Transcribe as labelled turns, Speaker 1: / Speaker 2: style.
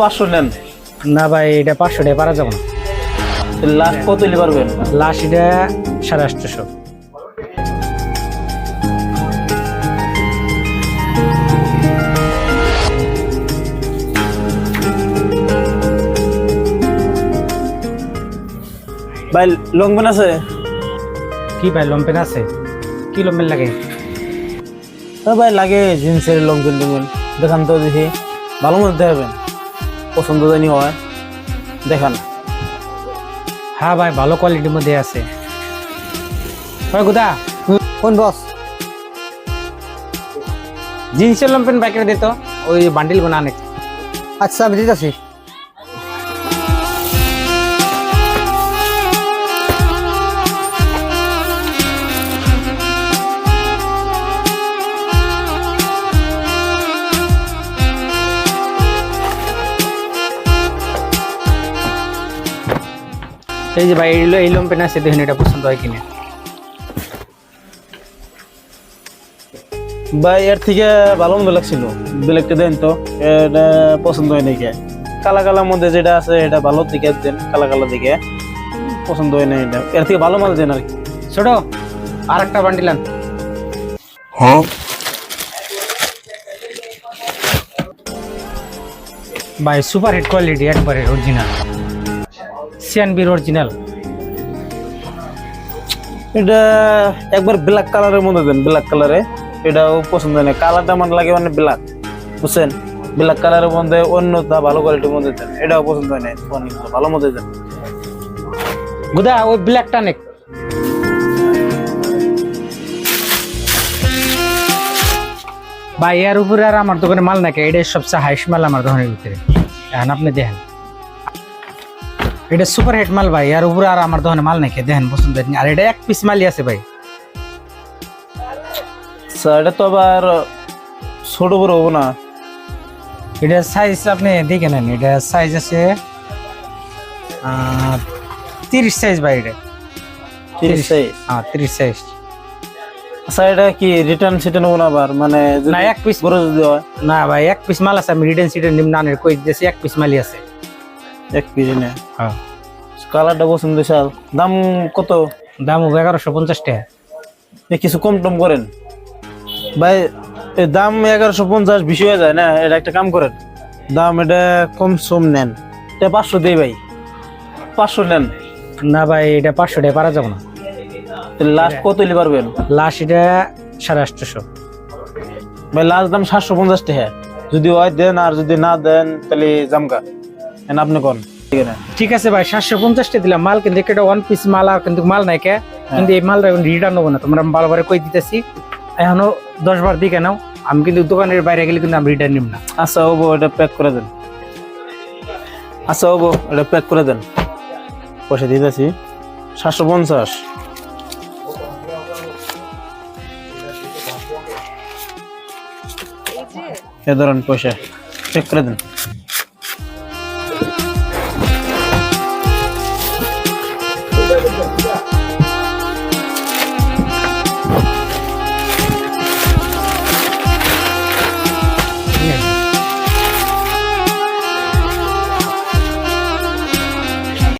Speaker 1: পাঁচশো নেন।
Speaker 2: না ভাই এটা পাঁচশো টাকা পারা যাব না।
Speaker 1: লাস্ট কত নিতে পারবেন?
Speaker 2: লাস্ট এটা সাড়ে আটশোশো।
Speaker 1: ভাই লং পেন আছে?
Speaker 2: কি ভাই লম্পেন আছে? কি লম্পেন লাগে?
Speaker 1: হ্যাঁ ভাই লাগে জিন্সের লং পেন টুমেন দেখান তো দেখি। ভালো মতো দেখাবেন। পছন্দ জানি হয়। দেখান।
Speaker 2: হ্যাঁ ভাই ভালো কোয়ালিটির মধ্যে আছে। ভাই গুদা
Speaker 3: কোন বস
Speaker 2: জিন্সের লম্পেন বাইকের দিত ওই বান্ডিল বানা অনেক
Speaker 3: আচ্ছা আমি দিতেছি।
Speaker 2: এই যে ভাই এই ল- এই লম্পেন আছে দেখুন এটা পছন্দ হয় কিনা।
Speaker 1: ভাই এর থেকে ভালো মতো লাগছিল। ব্ল্যাকটা দেন তো এটা পছন্দ হয় নাকি কালা কালার মধ্যে যেটা আছে এটা ভালো দিকে দেন কালা কালা দিকে। পছন্দ হয় না এটা। এর থেকে ভালো মাল দেন আর কি।
Speaker 2: ছোট আর একটা বান্ডিল আন। ভাই সুপার হিট কোয়ালিটি একবারে অরিজিনাল সিয়ানবির অরিজিনাল
Speaker 1: এটা একবার ব্ল্যাক কালারের মধ্যে দেন ব্ল্যাক কালারে এটাও পছন্দ হয় না। কালারটা আমার লাগে মানে ব্ল্যাক বুঝছেন? ব্ল্যাক কালারের মধ্যে অন্যটা ভালো কোয়ালিটির মধ্যে দেন এটাও পছন্দ হয় না। ভালো মধ্যে দেন।
Speaker 2: গুদা ওই ব্ল্যাকটা নেক। ভাই এর উপরে আর আমার দোকানে মাল নাকি? এটাই সবচেয়ে হাইস্ট মাল আমার দোকানের ভিতরে। এখন আপনি দেখেন। এটা সুপার হিট মাল ভাই এর উপরে আর আমার দোকানে মাল নাকি দেখেন পছন্দ। আর এটা এক পিস মালই আছে ভাই।
Speaker 1: স্যার এটা তো আবার ছোট বড় হব না।
Speaker 2: এটা সাইজ আপনি দেখে নেন এটা সাইজ আছে তিরিশ সাইজ ভাই এটা।
Speaker 1: তিরিশ সাইজ
Speaker 2: হ্যাঁ তিরিশ সাইজ
Speaker 1: স্যার এটা কি রিটার্ন সিটার্ন হব না আবার? মানে
Speaker 2: না, এক piece-
Speaker 1: বড় যদি হয়?
Speaker 2: না ভাই এক পিস মাল আছে আমি রিটার্ন সিটের নিম কই দিয়েছি এক পিস মালই আছে।
Speaker 1: এক পিস নে
Speaker 2: হ্যাঁ।
Speaker 1: কালারটা পছন্দ স্যার দাম কত?
Speaker 2: দাম হবে এগারোশো পঞ্চাশ টাকা।
Speaker 1: এ কিছু কম টম করেন। ভাই এ দাম এগারোশো পঞ্চাশ বেশি হয়ে যায় না? এটা একটা কাম করেন। দাম এটা কম সম নেন। এটা পাঁচশো দেই ভাই। পাঁচশো নেন।
Speaker 2: না ভাই এটা পাঁচশো টাকা পারা যাবে না।
Speaker 1: লাস্ট কত নিতে পারবেন?
Speaker 2: লাস্ট এটা সাড়ে আটশোশো।
Speaker 1: ভাই লাস্ট দাম সাতশো পঞ্চাশ টাকা। যদি হয় দেন আর যদি না দেন তাহলে জামকা আপনি কোন। ঠিক আছে
Speaker 2: ভাই সাতশো পঞ্চাশটা দিলাম মাল কিন্তু এটা ওয়ান পিস মাল আর কিন্তু মাল নাই কে? কিন্তু এই মালটা রিটার্ন নেব না তোমরা বারবার কই দিতেছি। এখনও দশ বার দিকে নাও আমি কিন্তু দোকানের বাইরে গেলে কিন্তু আমি রিটার্ন নিব না।
Speaker 1: আচ্ছা হব এটা প্যাক করে দেন। আচ্ছা হব এটা প্যাক করে দেন। পয়সা দিতেছি। সাতশো পঞ্চাশ। এ ধরেন পয়সা চেক করে দেন।